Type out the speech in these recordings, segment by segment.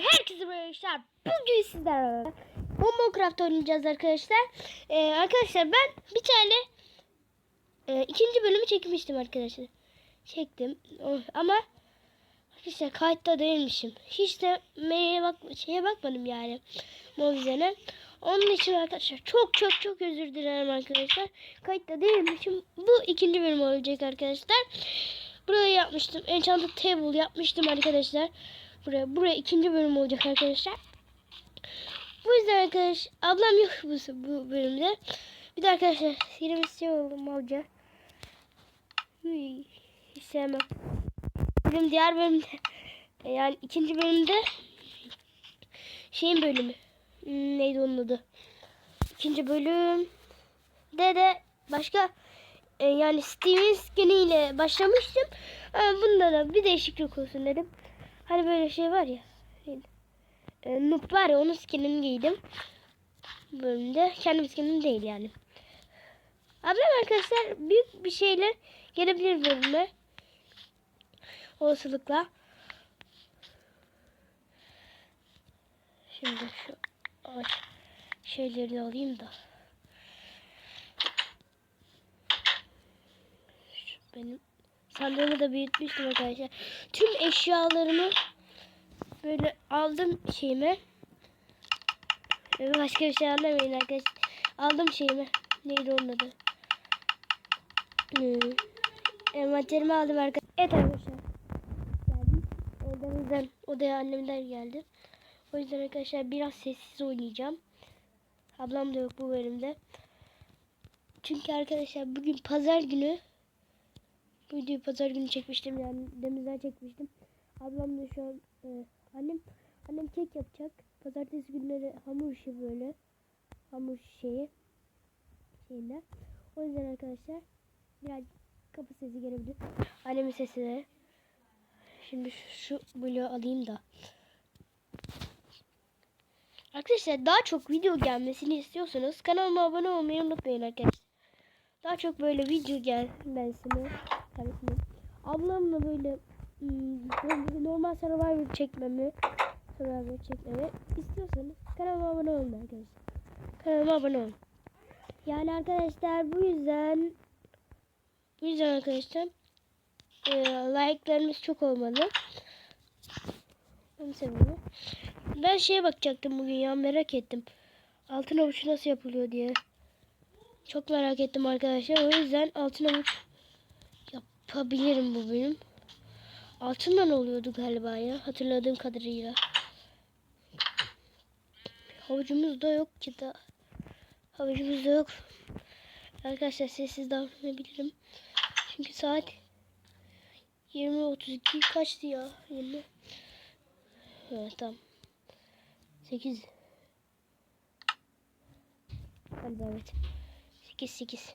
herkese arkadaşlar. Bugün sizlerle Minecraft oynayacağız arkadaşlar. Ee, arkadaşlar ben bir tane e, ikinci bölümü çekmiştim arkadaşlar. Çektim. Oh, ama arkadaşlar kayıtta değilmişim. Hiç de maile bak şeye bakmadım yani. Mobizen'e. Onun için arkadaşlar çok çok çok özür dilerim arkadaşlar. Kayıtta değilmişim. Bu ikinci bölüm olacak arkadaşlar. Burayı yapmıştım. Enchanted Table yapmıştım arkadaşlar. Buraya, buraya ikinci bölüm olacak arkadaşlar. Bu yüzden arkadaş ablam yok bu, bu bölümde. Bir de arkadaşlar sirim istiyorum hoca. Hıy, hiç sevmem. Diğer bölümde yani ikinci bölümde şeyin bölümü. Neydi onun adı? İkinci bölüm de de başka e, yani Steven skiniyle başlamıştım. Ama bunda da bir değişiklik olsun dedim. Hani böyle şey var ya. E, Noob var ya onun skinini giydim. Bölümde. Kendim skinim değil yani. Ablam arkadaşlar büyük bir şeyle gelebilir bölüme. Olasılıkla. Şimdi şu ağaç şeyleri alayım da. Şu benim sandığımı da büyütmüştüm arkadaşlar. Tüm eşyalarımı böyle aldım şeyime. Başka bir şey anlamayın arkadaşlar. Aldım şeyimi. Neydi onun adı? Hmm. Envanterimi aldım arkadaşlar. Evet arkadaşlar. Geldim. Odamızdan, odaya annemden geldi. O yüzden arkadaşlar biraz sessiz oynayacağım. Ablam da yok bu bölümde. Çünkü arkadaşlar bugün pazar günü bu videoyu pazar günü çekmiştim yani demizden çekmiştim. Ablam da şu an e, annem annem kek yapacak. Pazartesi günleri hamur işi böyle. Hamur şeyi şeyinde. O yüzden arkadaşlar biraz kapı sesi gelebilir. Annemin sesi de. Şimdi şu, şu bloğu alayım da. Arkadaşlar daha çok video gelmesini istiyorsanız kanalıma abone olmayı unutmayın arkadaşlar. Daha çok böyle video gelmesini ablamla böyle hmm, normal survivor çekmemi survivor çekmemi istiyorsanız kanalıma abone olun arkadaşlar. Kanalıma abone olun. Yani arkadaşlar bu yüzden bu yüzden arkadaşlar e, like'larınız çok olmalı. Ben seviyorum. Ben şeye bakacaktım bugün ya merak ettim. Altın avuç nasıl yapılıyor diye. Çok merak ettim arkadaşlar. O yüzden altın avuç yapabilirim bu bölüm. Altından oluyordu galiba ya. Hatırladığım kadarıyla. Havucumuz da yok ki da. Havucumuz da yok. Arkadaşlar sessiz davranabilirim. Çünkü saat 20.32 kaçtı ya? 20. Evet tamam. 8. Galiba evet. 8 8.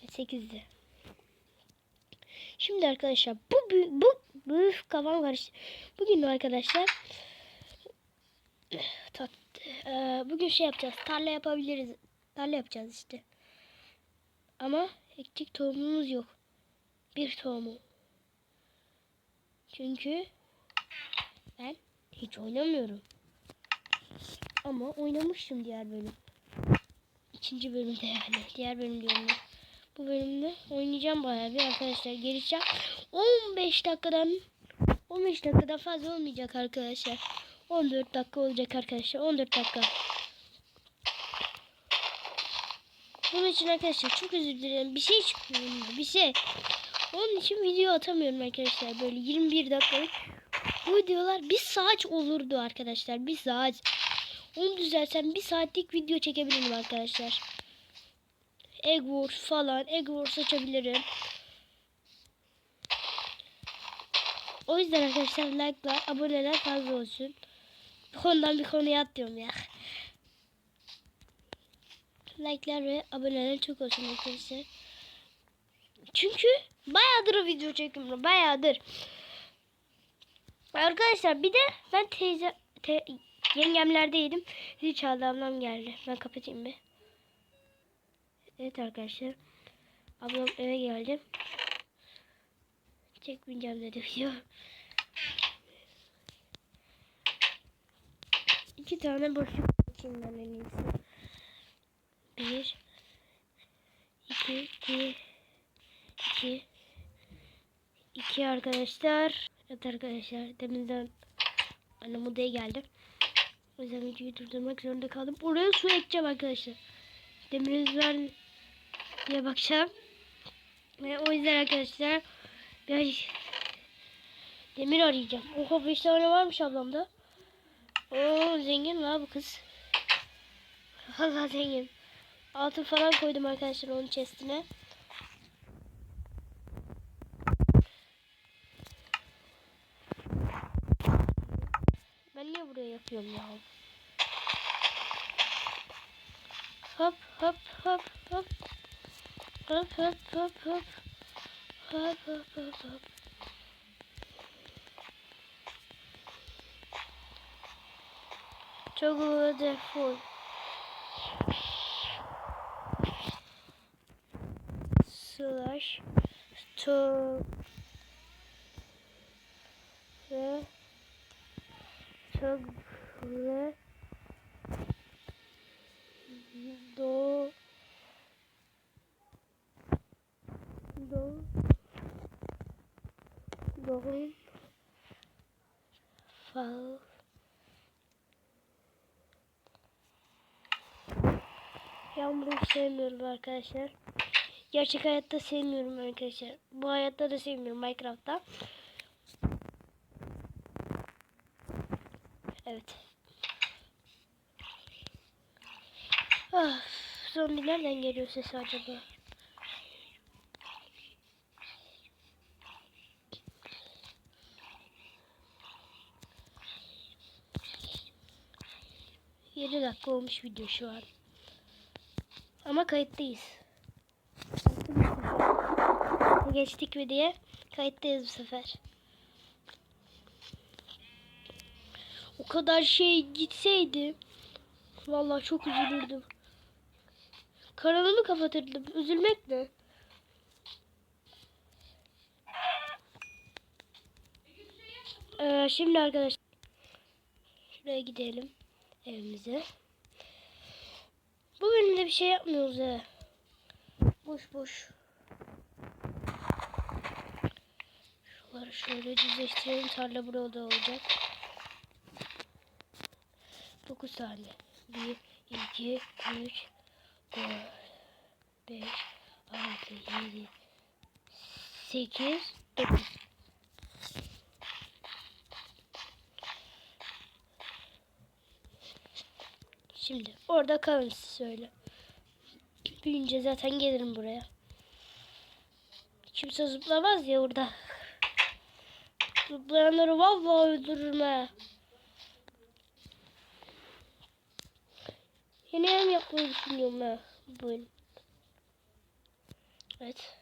Evet 8'di. Şimdi arkadaşlar bu bu, bu kafam karıştı. Bugün arkadaşlar tat, e, bugün şey yapacağız. Tarla yapabiliriz. Tarla yapacağız işte. Ama ektik tohumumuz yok. Bir tohumu. Çünkü ben hiç oynamıyorum. Ama oynamıştım diğer bölüm. İkinci bölümde yani. Diğer bölüm diyorum. Bu bölümde oynayacağım bayağı bir arkadaşlar. Geleceğim. 15 dakikadan 15 dakikadan fazla olmayacak arkadaşlar. 14 dakika olacak arkadaşlar. 14 dakika. Bunun için arkadaşlar çok özür dilerim. Bir şey çıkmıyor. Bir şey. Onun için video atamıyorum arkadaşlar. Böyle 21 dakikalık. Bu videolar bir saat olurdu arkadaşlar. Bir saat. Onu düzeltsem bir saatlik video çekebilirim arkadaşlar. Egg Wars falan. Egg Wars açabilirim. O yüzden arkadaşlar like'lar, aboneler fazla olsun. Bir konudan bir konuya atlıyorum ya. Like'lar ve aboneler çok olsun arkadaşlar. Çünkü bayağıdır video çekiyorum. Bayağıdır. Arkadaşlar bir de ben teyze te, yengemlerdeydim. Zil çaldı ablam geldi. Ben kapatayım bir. Evet arkadaşlar. Ablam eve geldi. Çekmeyeceğim dedi video. İki tane boşluk açayım ben en iyisi. Bir. iki, iki, iki, iki arkadaşlar. Evet arkadaşlar denizden annem odaya geldi. O yüzden videoyu durdurmak zorunda kaldım. Oraya su ekeceğim arkadaşlar. Demiriniz var diye bakacağım. Ve o yüzden arkadaşlar biraz demir arayacağım. Oha 5 tane varmış ablamda. Oo zengin la bu kız. Vallahi zengin. Altın falan koydum arkadaşlar onun chestine. Ben niye buraya yapıyorum ya? Hop hop hop hop. Hop hop hop hop. Hop hop hop hop. Toggle full. Slash to ve toggle do. Do. Doğum fal. Yağmuru sevmiyorum arkadaşlar. Gerçek hayatta sevmiyorum arkadaşlar. Bu hayatta da sevmiyorum Minecraft'ta. Evet. Ah, zombi nereden geliyor sesi acaba? Yedi dakika olmuş video şu an. Ama kayıttayız. Geçtik diye kayıttayız bu sefer. O kadar şey gitseydi vallahi çok üzülürdüm. Kanalımı kapatırdım. Üzülmek ne? Ee, şimdi arkadaşlar şuraya gidelim evimize. Bu bölümde bir şey yapmıyoruz he. Boş boş. Şuraları şöyle düzleştirelim. Tarla burada olacak. 9 tane. 1, 2, 3, 4, 5, 6, 7, 8, 9. Şimdi orada kalın söyle. Büyünce zaten gelirim buraya. Kimse zıplamaz ya orada. Zıplayanları vallahi öldürürüm ha. Yeni ev yapmayı düşünüyorum ha. Bugün. Evet.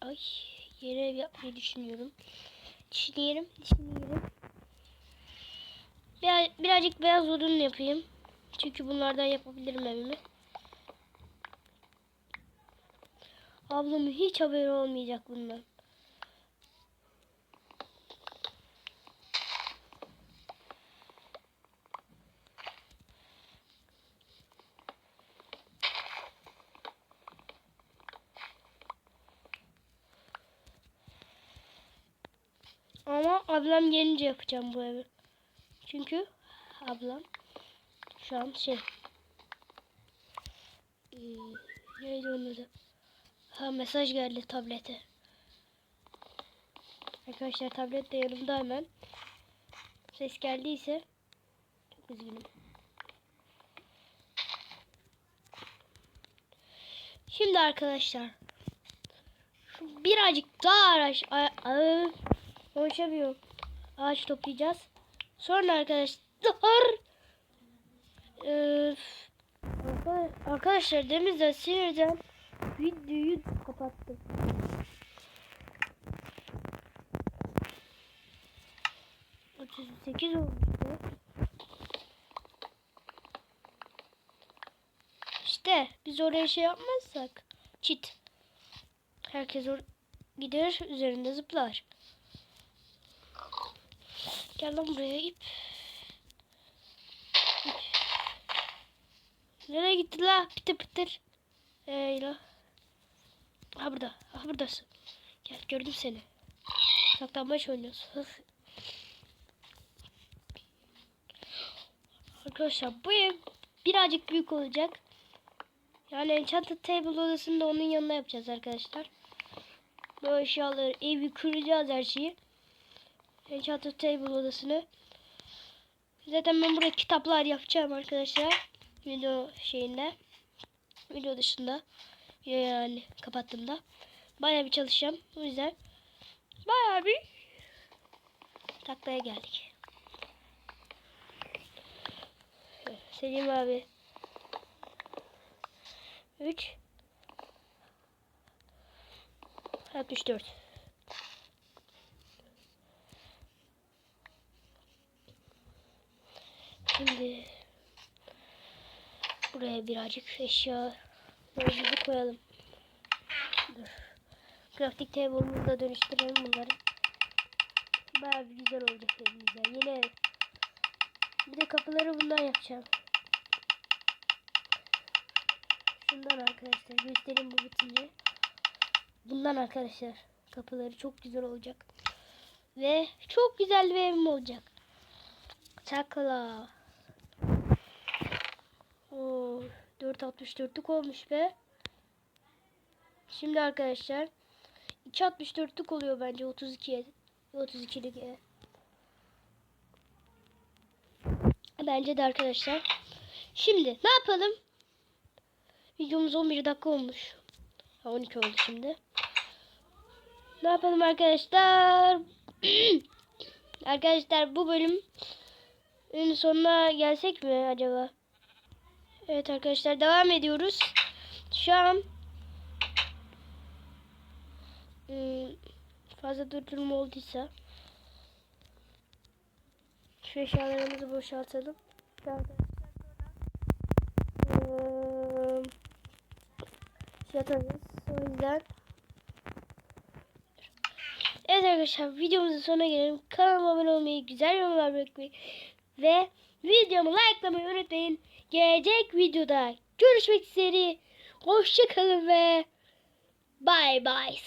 Ay yeni ev yapmayı düşünüyorum. Düşünüyorum, düşünüyorum. Biraz, birazcık beyaz odun yapayım. Çünkü bunlardan yapabilirim evimi. Ablamın hiç haberi olmayacak bundan. Ama ablam gelince yapacağım bu evi. Çünkü ablam şu an şey hmm, neydi onun adı? Ha mesaj geldi tablete. Arkadaşlar tablet de yanımda hemen. Ses geldiyse çok üzgünüm. Şimdi arkadaşlar şu birazcık daha araç konuşamıyorum. Ağaç toplayacağız. Sonra arkadaşlar e, arkadaşlar Deniz'den sinirden videoyu kapattım. Otuz sekiz olmuştu. İşte biz oraya şey yapmazsak çit. Herkes or gider üzerinde zıplar. Gel lan buraya ip. Nereye gitti la? Pıtır pıtır. Ey la. Ha burada. Ha buradasın. Gel gördüm seni. Saklanmaç oynuyoruz. Hıh. Arkadaşlar bu ev birazcık büyük olacak. Yani Enchanted Table odasını da onun yanına yapacağız arkadaşlar. Bu eşyaları, evi kıracağız her şeyi. Enchanted Table odasını. Zaten ben buraya kitaplar yapacağım arkadaşlar. Video şeyinde. Video dışında. Yani kapattığımda. Bayağı bir çalışacağım. O yüzden bayağı bir taklaya geldik. Selim abi. 3 64 Şimdi buraya birazcık eşya böyle koyalım. Dur. Crafting table'ımızı da dönüştürelim bunları. Bayağı bir güzel olacak evimize. Yeni ev. Bir de kapıları bundan yapacağım. Şundan arkadaşlar göstereyim bu bitince. Bundan arkadaşlar. Kapıları çok güzel olacak. Ve çok güzel bir evim olacak. Çakala. Oo, 4.64'lük olmuş be. Şimdi arkadaşlar 2.64'lük oluyor bence 32'ye. 32'lik ev. Bence de arkadaşlar. Şimdi ne yapalım? Videomuz 11 dakika olmuş. Ha, 12 oldu şimdi. Ne yapalım arkadaşlar? arkadaşlar bu bölüm sonuna gelsek mi acaba? Evet arkadaşlar devam ediyoruz. Şu an ım, fazla durdurma olduysa şu eşyalarımızı boşaltalım. Şey yaparız. O yüzden Evet arkadaşlar videomuzun sonuna gelelim. Kanalıma abone olmayı, güzel yorumlar bırakmayı ve videomu likelamayı unutmayın. Gelecek videoda görüşmek üzere. Hoşçakalın ve bye bye.